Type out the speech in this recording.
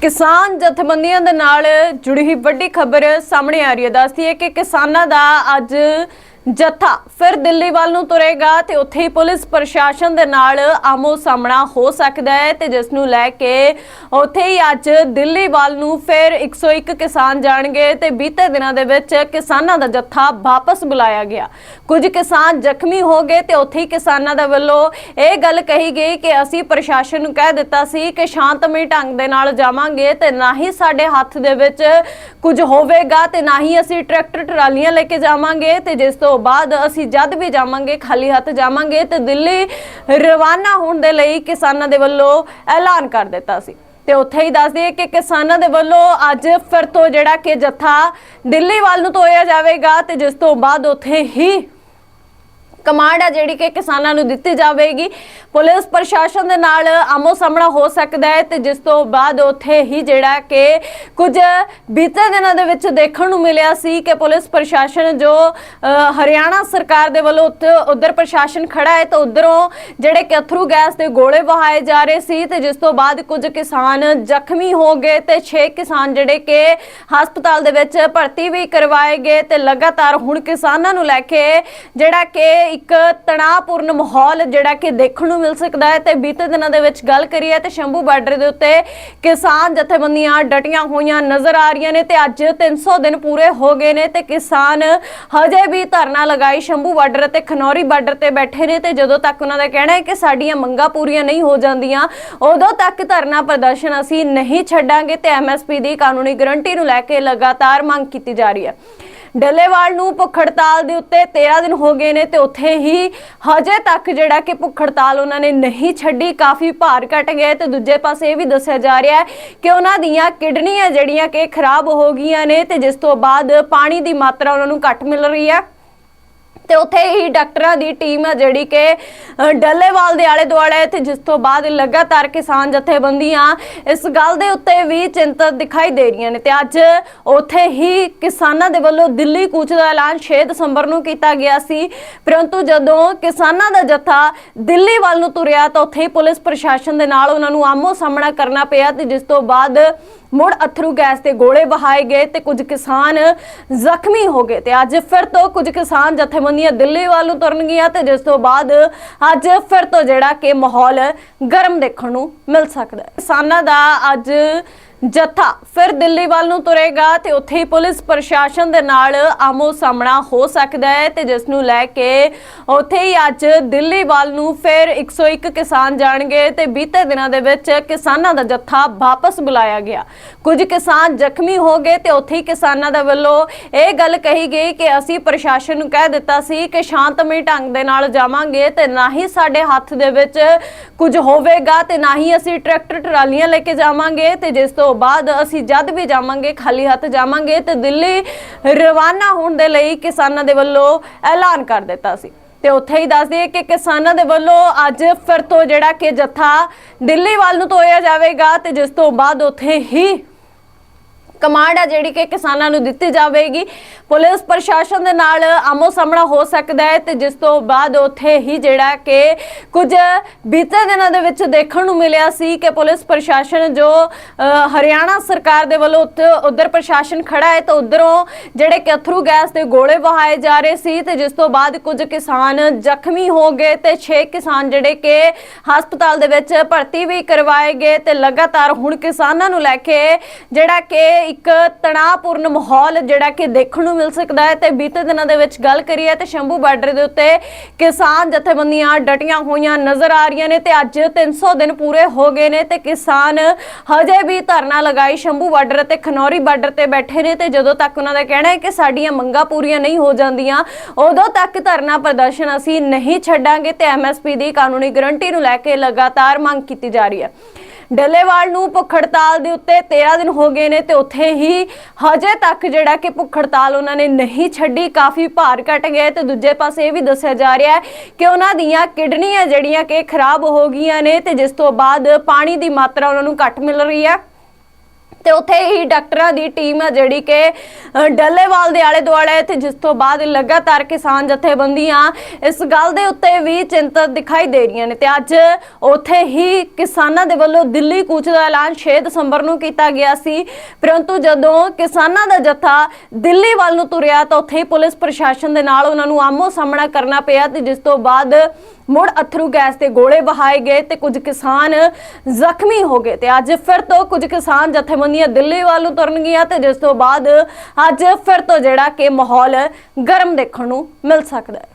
ਕਿਸਾਨ ਜਥੇਬੰਦੀਆਂ ਦੇ ਨਾਲ ਜੁੜੀ ਹੋਈ ਵੱਡੀ ਖਬਰ ਸਾਹਮਣੇ ਆ ਰਹੀ ਹੈ। ਦੱਸਦੀ ਹੈ ਕਿ ਕਿਸਾਨਾਂ ਦਾ ਅੱਜ ਜੱਥਾ ਫਿਰ ਦਿੱਲੀ ਵੱਲ ਨੂੰ ਤੁਰੇਗਾ ਤੇ ਉੱਥੇ ਹੀ ਪੁਲਿਸ ਪ੍ਰਸ਼ਾਸਨ ਦੇ ਨਾਲ ਆਮੋ ਸਾਹਮਣਾ ਹੋ ਸਕਦਾ ਹੈ ਤੇ ਜਿਸ ਨੂੰ ਲੈ ਕੇ ਉੱਥੇ ਹੀ ਅੱਜ ਦਿੱਲੀ ਵੱਲ ਨੂੰ ਫਿਰ 101 ਕਿਸਾਨ ਜਾਣਗੇ ਤੇ ਬੀਤੇ ਦਿਨਾਂ ਦੇ ਵਿੱਚ ਕਿਸਾਨਾਂ ਦਾ ਜੱਥਾ ਵਾਪਸ ਬੁਲਾਇਆ ਗਿਆ। ਕੁਝ ਕਿਸਾਨ ਜ਼ਖਮੀ ਹੋ ਗਏ ਤੇ ਉੱਥੇ ਹੀ ਕਿਸਾਨਾਂ ਦੇ ਵੱਲੋਂ ਇਹ ਗੱਲ ਕਹੀ ਗਈ ਕਿ ਅਸੀਂ ਪ੍ਰਸ਼ਾਸਨ ਨੂੰ ਕਹਿ ਦਿੱਤਾ ਸੀ ਕਿ ਸ਼ਾਂਤਮਈ ਢੰਗ ਦੇ ਨਾਲ ਜਾਵਾਂਗੇ ਤੇ ਨਾ ਹੀ ਸਾਡੇ ਹੱਥ ਦੇ ਵਿੱਚ ਕੁਝ ਹੋਵੇਗਾ ਤੇ ਨਾ ਹੀ ਅਸੀਂ ਟਰੈਕਟਰ ਟਰਾਲੀਆਂ ਲੈ ਕੇ ਜਾਵਾਂਗੇ ਤੇ ਜਿਸ ਤੋਂ ਬਾਅਦ ਅਸੀਂ ਜਦ ਵੀ ਜਾਵਾਂਗੇ, ਖਾਲੀ ਹੱਥ ਜਾਵਾਂਗੇ, ਤੇ ਦਿੱਲੀ ਰਵਾਨਾ ਹੋਣ ਦੇ ਲਈ ਕਿਸਾਨਾਂ ਦੇ ਵੱਲੋਂ ਐਲਾਨ ਕਰ ਦਿੱਤਾ ਸੀ। ਤੇ ਉੱਥੇ ਹੀ ਦੱਸ ਦਈਏ ਕਿ ਕਿਸਾਨਾਂ ਦੇ ਵੱਲੋਂ ਅੱਜ ਫਿਰ ਤੋਂ ਜਿਹੜਾ ਕਿ ਜਥਾ ਦਿੱਲੀ ਵੱਲ ਨੂੰ ਤੋਰਿਆ ਜਾਵੇਗਾ ਤੇ ਜਿਸ ਤੋਂ ਬਾਅਦ ਉੱਥੇ ਹੀ ਕਮਾਂਡ ਆ ਜਿਹੜੀ ਕਿ ਕਿਸਾਨਾਂ ਨੂੰ ਦਿੱਤੀ ਜਾਵੇਗੀ। ਪੁਲਿਸ ਪ੍ਰਸ਼ਾਸਨ ਦੇ ਨਾਲ ਆਮੋ ਸਾਹਮਣਾ ਹੋ ਸਕਦਾ ਹੈ ਤੇ ਜਿਸ ਤੋਂ ਬਾਅਦ ਉੱਥੇ ਹੀ ਜਿਹੜਾ ਕਿ ਕੁਝ ਬੀਤੇ ਦਿਨਾਂ ਦੇ ਵਿੱਚ ਦੇਖਣ ਨੂੰ ਮਿਲਿਆ ਸੀ ਕਿ ਪੁਲਿਸ ਪ੍ਰਸ਼ਾਸਨ ਜੋ ਹਰਿਆਣਾ ਸਰਕਾਰ ਦੇ ਵੱਲੋਂ ਉਧਰ ਪ੍ਰਸ਼ਾਸਨ ਖੜਾ ਹੈ ਤਾਂ ਉਧਰੋਂ ਜਿਹੜੇ ਕਿ ਅਥਰੂ ਗੈਸ ਦੇ ਗੋਲੇ ਵਹਾਏ ਜਾ ਰਹੇ ਸੀ ਤੇ ਜਿਸ ਤੋਂ ਬਾਅਦ ਕੁਝ ਕਿਸਾਨ ਜ਼ਖਮੀ ਹੋ ਗਏ ਤੇ 6 ਕਿਸਾਨ ਜਿਹੜੇ ਕਿ ਹਸਪਤਾਲ ਦੇ ਵਿੱਚ ਭਰਤੀ ਵੀ ਕਰਵਾਏ ਗਏ ਤੇ ਲਗਾਤਾਰ ਹੁਣ ਕਿਸਾਨਾਂ ਨੂੰ ਲੈ ਕੇ ਜਿਹੜਾ ਕਿ ਇੱਕ ਤਣਾਅਪੂਰਨ ਮਾਹੌਲ ਜਿਹੜਾ ਕਿ ਦੇਖਣ ਨੂੰ ਮਿਲ ਸਕਦਾ ਹੈ ਤੇ ਬੀਤੇ ਦਿਨਾਂ ਦੇ ਵਿੱਚ ਗੱਲ ਕਰੀਏ ਤੇ ਸ਼ੰਭੂ ਬਾਰਡਰ ਦੇ ਉੱਤੇ ਕਿਸਾਨ ਜਥੇਬੰਦੀਆਂ ਡਟੀਆਂ ਹੋਈਆਂ ਨਜ਼ਰ ਆ ਰਹੀਆਂ ਨੇ ਤੇ ਅੱਜ 300 ਦਿਨ ਪੂਰੇ ਹੋ ਗਏ ਨੇ ਤੇ ਕਿਸਾਨ ਹਜੇ ਵੀ ਧਰਨਾ ਲਗਾਈ ਸ਼ੰਭੂ ਬਾਰਡਰ ਤੇ ਖਨੌਰੀ ਬਾਰਡਰ ਤੇ ਬੈਠੇ ਨੇ ਤੇ ਜਦੋਂ ਤੱਕ ਉਹਨਾਂ ਦਾ ਕਹਿਣਾ ਹੈ ਕਿ ਸਾਡੀਆਂ ਮੰਗਾਂ ਪੂਰੀਆਂ ਨਹੀਂ ਹੋ ਜਾਂਦੀਆਂ, ਉਦੋਂ ਤੱਕ ਧਰਨਾ ਪ੍ਰਦਰਸ਼ਨ ਅਸੀਂ ਨਹੀਂ ਛੱਡਾਂਗੇ ਤੇ ਐਮਐਸਪੀ ਦੀ ਕਾਨੂੰਨੀ ਗਰੰਟੀ ਨੂੰ ਲੈ ਕੇ ਲਗਾਤਾਰ ਮੰਗ ਕੀਤੀ ਜਾ ਰਹੀ ਹੈ। ਡੱਲੇਵਾਲ ਨੂੰ ਭੁੱਖ ਹੜਤਾਲ ਦੇ ਉੱਤੇ 13 ਦਿਨ ਹੋ ਗਏ ਨੇ ਤੇ ਉੱਥੇ ਹੀ ਹਜੇ ਤੱਕ ਜਿਹੜਾ ਕਿ ਭੁੱਖ ਹੜਤਾਲ ਉਹਨਾਂ ਨੇ ਨਹੀਂ ਛੱਡੀ, ਕਾਫੀ ਭਾਰ ਘਟ ਗਏ ਤੇ ਦੂਜੇ ਪਾਸੇ ਇਹ ਵੀ ਦੱਸਿਆ ਜਾ ਰਿਹਾ ਹੈ ਕਿ ਉਹਨਾਂ ਦੀਆਂ ਕਿਡਨੀਆਂ ਜਿਹੜੀਆਂ ਕਿ ਖਰਾਬ ਹੋ ਗਈਆਂ ਨੇ ਤੇ ਜਿਸ ਤੋਂ ਬਾਅਦ ਪਾਣੀ ਦੀ ਮਾਤਰਾ ਉਹਨਾਂ ਨੂੰ ਘੱਟ ਮਿਲ ਰਹੀ ਹੈ। ਤੇ ਉੱਥੇ ਹੀ ਡਾਕਟਰਾਂ ਦੀ ਟੀਮ ਹੈ ਜਿਹੜੀ ਕਿ ਡੱਲੇਵਾਲ ਦੇ ਆਲੇ ਦੁਆਲੇ ਤੇ ਜਿਸ ਤੋਂ ਬਾਅਦ ਲਗਾਤਾਰ ਕਿਸਾਨ ਜਥੇਬੰਦੀਆਂ ਇਸ ਗੱਲ ਦੇ ਉੱਤੇ ਵੀ ਚਿੰਤਤ ਦਿਖਾਈ ਦੇ ਰਹੀਆਂ ਨੇ। ਤੇ ਅੱਜ ਉੱਥੇ ਹੀ ਕਿਸਾਨਾਂ ਦੇ ਵੱਲੋਂ ਦਿੱਲੀ ਕੂਚ ਦਾ ਐਲਾਨ 6 ਦਸੰਬਰ ਨੂੰ ਕੀਤਾ ਗਿਆ ਸੀ। ਪਰੰਤੂ ਜਦੋਂ ਕਿਸਾਨਾਂ ਦਾ ਜਥਾ ਦਿੱਲੀ ਵੱਲ ਨੂੰ ਤੁਰਿਆ ਤਾਂ ਉੱਥੇ ਹੀ ਪੁਲਿਸ ਪ੍ਰਸ਼ਾਸਨ ਦੇ ਨਾਲ ਉਹਨਾਂ ਨੂੰ ਆਮੋ ਸਾਹਮਣਾ ਕਰਨਾ ਪਿਆ ਤੇ ਜਿਸ ਤੋਂ ਬਾਅਦ ਮੁੜ ਅਥਰੂ ਗੈਸ ਦੇ ਗੋਲੇ ਵਹਾਏ ਗਏ ਤੇ ਕੁਝ ਕਿਸਾਨ ਜ਼ਖਮੀ ਹੋ ਗਏ। ਤੇ ਅੱਜ ਫਿਰ ਤੋਂ ਕੁਝ ਕਿਸਾਨ ਜਥੇਬੰਦੀਆਂ ਦਿੱਲੀ ਵੱਲ ਨੂੰ ਤੁਰਨਗੀਆਂ ਤੇ ਜਿਸ ਤੋਂ ਬਾਅਦ ਅੱਜ ਫਿਰ ਤੋਂ ਜਿਹੜਾ ਕਿ ਮਾਹੌਲ ਗਰਮ ਦੇਖਣ ਨੂੰ ਮਿਲ ਸਕਦਾ ਹੈ। ਕਿਸਾਨਾਂ ਦਾ ਅੱਜ ਜੱਥਾ ਫਿਰ ਦਿੱਲੀ ਵੱਲ ਨੂੰ ਤੁਰੇਗਾ ਤੇ ਉੱਥੇ ਹੀ ਪੁਲਿਸ ਪ੍ਰਸ਼ਾਸਨ ਦੇ ਨਾਲ ਆਮੋ ਸਾਹਮਣਾ ਹੋ ਸਕਦਾ ਹੈ ਤੇ ਜਿਸ ਨੂੰ ਲੈ ਕੇ ਉੱਥੇ ਹੀ ਅੱਜ ਦਿੱਲੀ ਵੱਲ ਨੂੰ ਫਿਰ 101 ਕਿਸਾਨ ਜਾਣਗੇ ਤੇ ਬੀਤੇ ਦਿਨਾਂ ਦੇ ਵਿੱਚ ਕਿਸਾਨਾਂ ਦਾ ਜੱਥਾ ਵਾਪਸ ਬੁਲਾਇਆ ਗਿਆ। ਕੁਝ ਕਿਸਾਨ ਜ਼ਖਮੀ ਹੋ ਗਏ ਤੇ ਉੱਥੇ ਹੀ ਕਿਸਾਨਾਂ ਦੇ ਵੱਲੋਂ ਇਹ ਗੱਲ ਕਹੀ ਗਈ ਕਿ ਅਸੀਂ ਪ੍ਰਸ਼ਾਸਨ ਨੂੰ ਕਹਿ ਦਿੱਤਾ ਸੀ ਕਿ ਸ਼ਾਂਤਮਈ ਢੰਗ ਦੇ ਨਾਲ ਜਾਵਾਂਗੇ ਤੇ ਨਾ ਹੀ ਸਾਡੇ ਹੱਥ ਦੇ ਵਿੱਚ ਕੁਝ ਹੋਵੇਗਾ ਤੇ ਨਾ ਹੀ ਅਸੀਂ ਟਰੈਕਟਰ, ਟਰਾਲੀਆਂ ਲੈ ਕੇ ਜਾਵਾਂਗੇ ਤੇ ਜਿਸ ਤੋਂ ਬਾਅਦ ਅਸੀਂ ਜਦ ਵੀ ਜਾਵਾਂਗੇ, ਖਾਲੀ ਹੱਥ ਜਾਵਾਂਗੇ ਤੇ ਦਿੱਲੀ ਰਵਾਨਾ ਹੋਣ ਦੇ ਲਈ ਕਿਸਾਨਾਂ ਦੇ ਵੱਲੋਂ ਐਲਾਨ ਕਰ ਦਿੱਤਾ ਸੀ। ਤੇ ਉੱਥੇ ਹੀ ਦੱਸ ਦਈਏ ਕਿ ਕਿਸਾਨਾਂ ਦੇ ਵੱਲੋਂ ਅੱਜ ਫਿਰ ਤੋਂ ਜਿਹੜਾ ਕਿ ਜਥਾ ਦਿੱਲੀ ਵੱਲ ਨੂੰ ਤੋਰਿਆ ਜਾਵੇਗਾ ਤੇ ਜਿਸ ਤੋਂ ਬਾਅਦ ਉੱਥੇ ਹੀ ਕਮਾਂਡ ਆ ਜਿਹੜੀ ਕਿ ਕਿਸਾਨਾਂ ਨੂੰ ਦਿੱਤੀ ਜਾਵੇਗੀ। ਪੁਲਿਸ ਪ੍ਰਸ਼ਾਸਨ ਦੇ ਨਾਲ ਆਮੋ ਸਾਹਮਣਾ ਹੋ ਸਕਦਾ ਹੈ ਤੇ ਜਿਸ ਤੋਂ ਬਾਅਦ ਉੱਥੇ ਹੀ ਜਿਹੜਾ ਕਿ ਕੁਝ ਬੀਤੇ ਦਿਨਾਂ ਦੇ ਵਿੱਚ ਦੇਖਣ ਨੂੰ ਮਿਲਿਆ ਸੀ ਕਿ ਪੁਲਿਸ ਪ੍ਰਸ਼ਾਸਨ ਜੋ ਹਰਿਆਣਾ ਸਰਕਾਰ ਦੇ ਵੱਲੋਂ ਉਧਰ ਪ੍ਰਸ਼ਾਸਨ ਖੜਾ ਹੈ ਤਾਂ ਉਧਰੋਂ ਜਿਹੜੇ ਕਿ ਅਥਰੂ ਗੈਸ ਦੇ ਗੋਲੇ ਵਹਾਏ ਜਾ ਰਹੇ ਸੀ ਤੇ ਜਿਸ ਤੋਂ ਬਾਅਦ ਕੁਝ ਕਿਸਾਨ ਜ਼ਖਮੀ ਹੋ ਗਏ ਤੇ 6 ਕਿਸਾਨ ਜਿਹੜੇ ਕਿ ਹਸਪਤਾਲ ਦੇ ਵਿੱਚ ਭਰਤੀ ਵੀ ਕਰਵਾਏ ਗਏ ਤੇ ਲਗਾਤਾਰ ਹੁਣ ਕਿਸਾਨਾਂ ਨੂੰ ਲੈ ਕੇ ਜਿਹੜਾ ਕਿ ਇੱਕ ਤਣਾਅਪੂਰਨ ਮਾਹੌਲ ਜਿਹੜਾ ਕਿ ਦੇਖਣ ਨੂੰ ਮਿਲ ਸਕਦਾ ਹੈ ਤੇ ਬੀਤੇ ਦਿਨਾਂ ਦੇ ਵਿੱਚ ਗੱਲ ਕਰੀਏ ਤੇ ਸ਼ੰਭੂ ਬਾਰਡਰ ਦੇ ਉੱਤੇ ਕਿਸਾਨ ਜਥੇਬੰਦੀਆਂ ਡਟੀਆਂ ਹੋਈਆਂ ਨਜ਼ਰ ਆ ਰਹੀਆਂ ਨੇ ਤੇ ਅੱਜ 300 ਦਿਨ ਪੂਰੇ ਹੋ ਗਏ ਨੇ ਤੇ ਕਿਸਾਨ ਹਜੇ ਵੀ ਧਰਨਾ ਲਗਾਈ ਸ਼ੰਭੂ ਬਾਰਡਰ ਤੇ ਖਨੌਰੀ ਬਾਰਡਰ ਤੇ ਬੈਠੇ ਨੇ ਤੇ ਜਦੋਂ ਤੱਕ ਉਹਨਾਂ ਦਾ ਕਹਿਣਾ ਹੈ ਕਿ ਸਾਡੀਆਂ ਮੰਗਾਂ ਪੂਰੀਆਂ ਨਹੀਂ ਹੋ ਜਾਂਦੀਆਂ, ਉਦੋਂ ਤੱਕ ਧਰਨਾ ਪ੍ਰਦਰਸ਼ਨ ਅਸੀਂ ਨਹੀਂ ਛੱਡਾਂਗੇ ਤੇ ਐਮਐਸਪੀ ਦੀ ਕਾਨੂੰਨੀ ਗਰੰਟੀ ਨੂੰ ਲੈ ਕੇ ਲਗਾਤਾਰ ਮੰਗ ਕੀਤੀ ਜਾ ਰਹੀ ਹੈ। ਡੱਲੇਵਾਲ ਨੂੰ ਭੁੱਖ ਹੜਤਾਲ ਦੇ ਉੱਤੇ 13 ਦਿਨ ਹੋ ਗਏ ਨੇ ਤੇ ਉੱਥੇ ਹੀ ਹਜੇ ਤੱਕ ਜਿਹੜਾ ਕਿ ਭੁੱਖ ਹੜਤਾਲ ਉਹਨਾਂ ਨੇ ਨਹੀਂ ਛੱਡੀ, ਕਾਫੀ ਭਾਰ ਘਟ ਗਏ ਤੇ ਦੂਜੇ ਪਾਸੇ ਇਹ ਵੀ ਦੱਸਿਆ ਜਾ ਰਿਹਾ ਹੈ ਕਿ ਉਹਨਾਂ ਦੀਆਂ ਕਿਡਨੀਆਂ ਜਿਹੜੀਆਂ ਕਿ ਖਰਾਬ ਹੋ ਗਈਆਂ ਨੇ ਤੇ ਜਿਸ ਤੋਂ ਬਾਅਦ ਪਾਣੀ ਦੀ ਮਾਤਰਾ ਉਹਨਾਂ ਨੂੰ ਘੱਟ ਮਿਲ ਰਹੀ ਹੈ। ਤੇ ਉੱਥੇ ਹੀ ਡਾਕਟਰਾਂ ਦੀ ਟੀਮ ਆ ਜਿਹੜੀ ਕਿ ਡੱਲੇਵਾਲ ਦੇ ਆਲੇ ਦੁਆਲੇ ਤੇ ਜਿਸ ਤੋਂ ਬਾਅਦ ਲਗਾਤਾਰ ਕਿਸਾਨ ਜਥੇਬੰਦੀਆਂ ਇਸ ਗੱਲ ਦੇ ਉੱਤੇ ਵੀ ਚਿੰਤਤ ਦਿਖਾਈ ਦੇ ਰਹੀਆਂ ਨੇ ਤੇ ਅੱਜ ਉੱਥੇ ਹੀ ਕਿਸਾਨਾਂ ਦੇ ਵੱਲੋਂ ਦਿੱਲੀ ਕੂਚ ਦਾ ਐਲਾਨ 6 ਦਸੰਬਰ ਨੂੰ ਕੀਤਾ ਗਿਆ ਸੀ। ਪਰੰਤੂ ਜਦੋਂ ਕਿਸਾਨਾਂ ਦਾ ਜਥਾ ਦਿੱਲੀ ਵੱਲ ਨੂੰ ਤੁਰਿਆ ਤਾਂ ਉੱਥੇ ਹੀ ਪੁਲਿਸ ਪ੍ਰਸ਼ਾਸਨ ਦੇ ਨਾਲ ਉਹਨਾਂ ਨੂੰ ਆਮੋ ਸਾਹਮਣਾ ਕਰਨਾ ਪਿਆ ਤੇ ਜਿਸ ਤੋਂ ਬਾਅਦ ਮੁੜ ਅਥਰੂ ਗੈਸ ਦੇ ਗੋਲੇ ਵਹਾਏ ਗਏ ਤੇ ਕੁਝ ਕਿਸਾਨ ਜ਼ਖਮੀ ਹੋ ਗਏ ਤੇ ਅੱਜ ਫਿਰ ਤੋਂ ਕੁਝ ਕਿਸਾਨ ਜਥੇਬੰਦੀਆਂ ਦਿੱਲੀ ਵੱਲ ਨੂੰ ਤੁਰਨਗੀਆਂ ਤੇ ਜਿਸ ਤੋਂ ਬਾਅਦ ਅੱਜ ਫਿਰ ਤੋਂ ਜਿਹੜਾ ਕਿ ਮਾਹੌਲ ਗਰਮ ਦੇਖਣ ਨੂੰ ਮਿਲ ਸਕਦਾ ਹੈ।